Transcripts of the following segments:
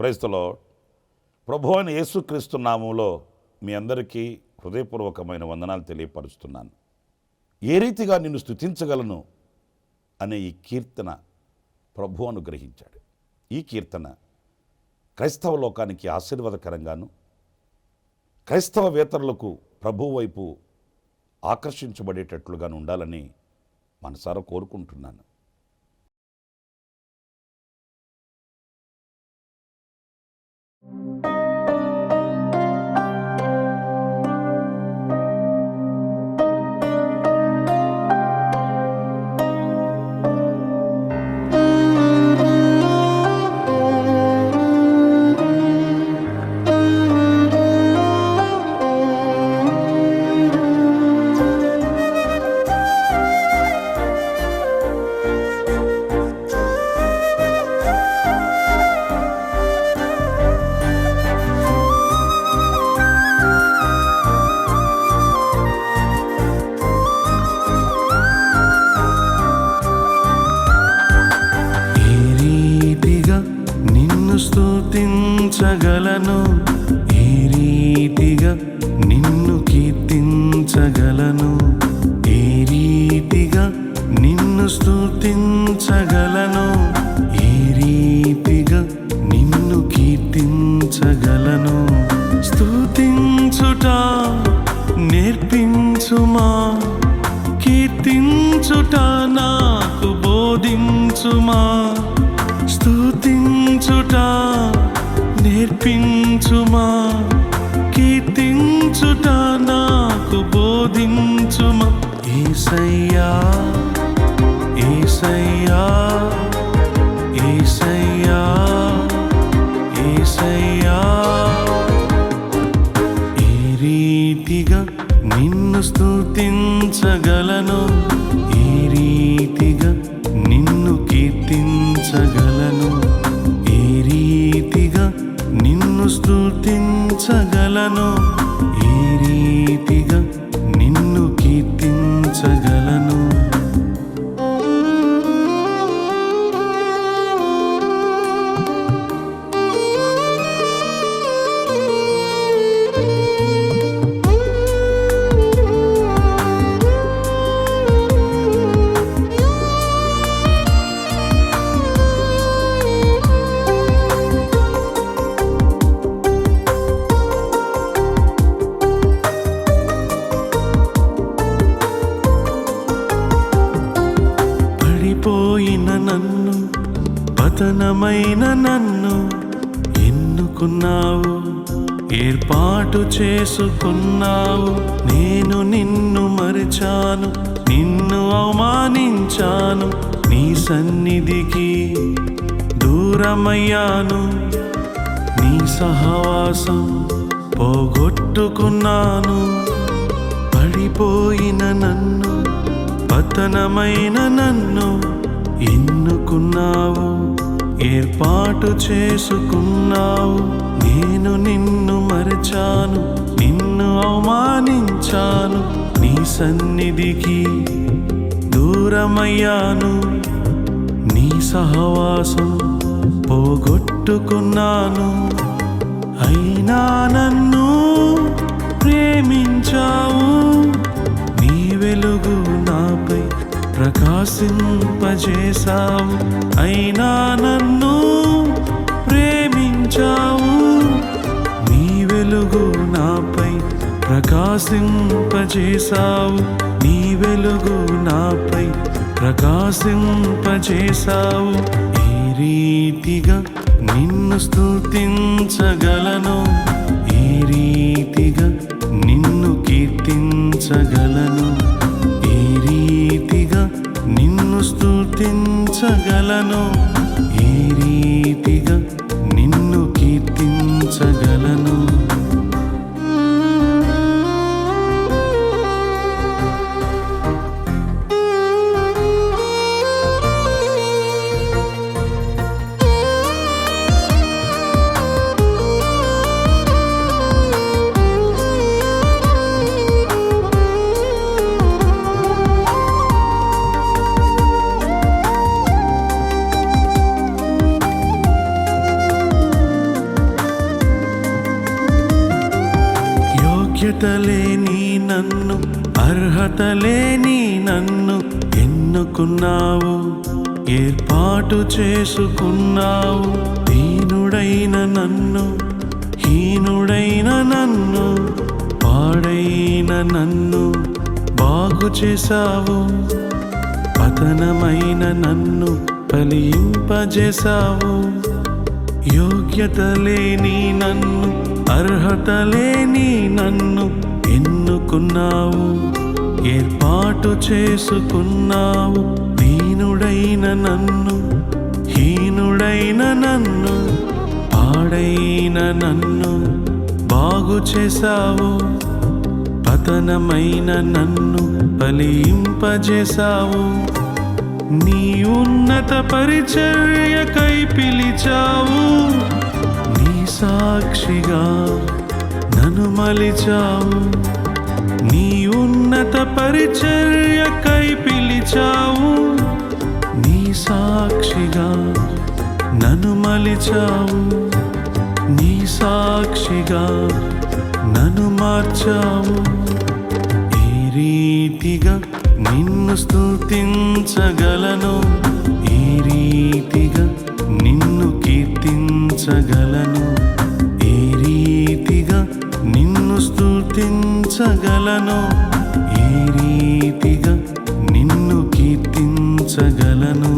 క్రైస్తలో ప్రభు అని యేసుక్రీస్తు నామంలో మీ అందరికీ హృదయపూర్వకమైన వందనాలు తెలియపరుస్తున్నాను. ఏ రీతిగా నిన్ను స్థుతించగలను అనే ఈ కీర్తన ప్రభు అనుగ్రహించాడు. ఈ కీర్తన క్రైస్తవ లోకానికి ఆశీర్వాదకరంగాను క్రైస్తవ వేతరులకు ప్రభు వైపు ఆకర్షించబడేటట్లుగాను ఉండాలని మనసారా కోరుకుంటున్నాను. కీర్తించగలను. స్తుతించగలను ఏ రీతిగా నిన్ను కీర్తించగలను. స్తుతించుట నేర్పించుమా. కీర్తించుట నాకు బోధించుమా. స్తుతించుట నేర్పించుమా. కీర్తించుట నాకు బోధించుమా. ఏసయ్యా ఏసయ్యా నిన్ను స్థుతించగలను ఈ రీతిగా నిన్ను కీర్తించగలను. ఈ రీతిగా నిన్ను స్థుతించగలను చేసుకున్నావు ఏర్పాటు చేసుకున్నావు. నేను నిన్ను మరిచాను నిన్ను అవమానించాను. నీ సన్నిధికి దూరమయ్యాను. నీ సహవాసం పోగొట్టుకున్నాను. పడిపోయిన నన్ను పతనమైన నన్ను ఎన్నుకున్నావు? ఏర్పాటు చేసుకున్నావు. నేను నిన్ను మరచాను నిన్ను అవమానించాను. నీ సన్నిధికి దూరమయ్యాను. నీ సహవాసం పోగొట్టుకున్నాను. అయినా నన్ను ప్రేమించావు. నీ వెలుగు ప్రకాశింపజేశావు. అయినా నన్ను ప్రేమించావు. నీ వెలుగు నాపై ప్రకాశింపజేశావు. నీ వెలుగు నాపై ప్రకాశింపజేశావు. ఏ రీతిగా నిన్ను స్థుతించగలను ఏ రీతిగా స్తుతించగలను అర్హతలేని నన్ను అర్హతలేని నన్ను ఎన్నుకున్నావు ఏర్పాటు చేసుకున్నావు. దీనుడైన నన్ను హీనుడైన నన్ను పాడైన నన్ను బాగు చేశావు. పతనమైన నన్ను ఫలింపజేశావు యోగ్యత లేని నన్ను అర్హత లేని నన్ను ఎన్నుకున్నావు ఏర్పాటు చేసుకున్నావు దీనుడైన నన్ను హీనుడైన నన్ను పాడైన నన్ను బాగు చేశావు పతనమైన నన్ను ఫలింపజేశావు నీ ఉన్నత పరిచర్యకై పిలిచావు సాక్షిగా నన్ను మలిచావు. నీ ఉన్నత పరిచర్యకై పిలిచావు. నీ సాక్షిగా నన్ను మలిచావు. నీ సాక్షిగా నన్ను మార్చావు. ఈ రీతిగా నిన్ను స్తుతించగలను. ఏ రీతిగా నిన్ను కీర్తించగలను. ఏ రీతిగా నిన్ను స్తుతించగలను. ఏ రీతిగా నిన్ను కీర్తించగలను.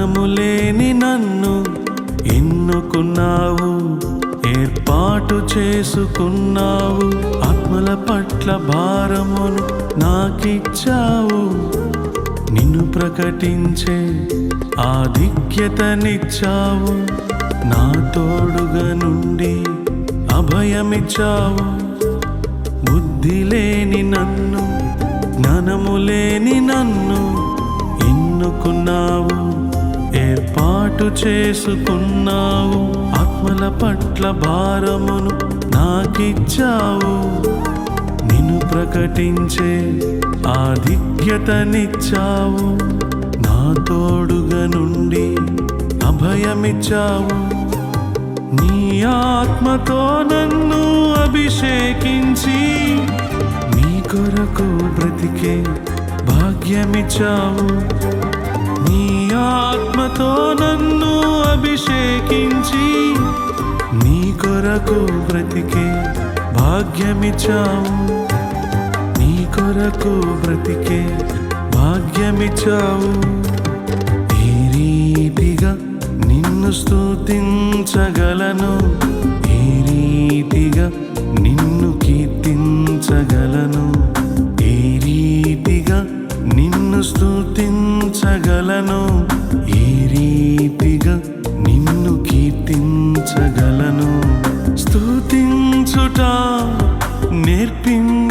జ్ఞానము లేని నన్ను ఎన్నుకున్నావు? ఏర్పాటు చేసుకున్నావు? ఆత్మల పట్ల భారమును నాకిచ్చావు? నిన్ను ప్రకటించే ఆధిక్యతనిచ్చావు? నా తోడుగా నుండి అభయమిచ్చావు? బుద్ధి లేని నన్ను జ్ఞానము లేని నన్ను ఎన్నుకున్నావు? ఏర్పాటు చేసుకున్నావు ఆత్మల పట్ల భారమును నాకిచ్చావు. నిన్ను ప్రకటించే ఆధిక్యతనిచ్చావు. నా తోడుగా నుండి అభయమిచ్చావు. నీ ఆత్మతో నన్ను అభిషేకించి నీ కొరకు బ్రతికే భాగ్యమిచ్చావు. నీ ఆత్మతో నన్ను అభిషేకించి నీ కొరకు బ్రతికే భాగ్యమిచ్చావు. నీ కొరకు బ్రతికే భాగ్యమిచ్చావు. ఈ రీతిగా నిన్ను స్తుతించగలను.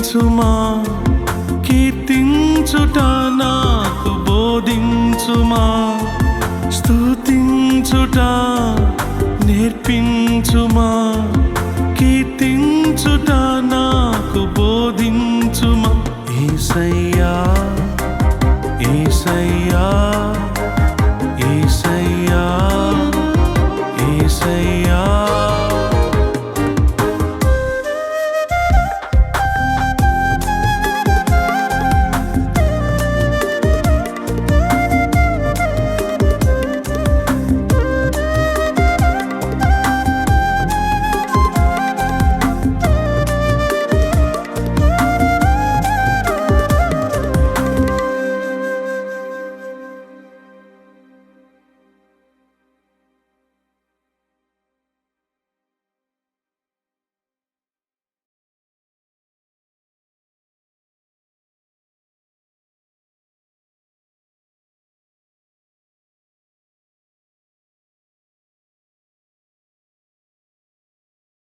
బోధించుమా కీర్తించుట నాకు బోధించుమా? స్తుతించుట నేర్పించుమా? కీర్తించుట నాకు బోధించుమా? ఈసయ్యా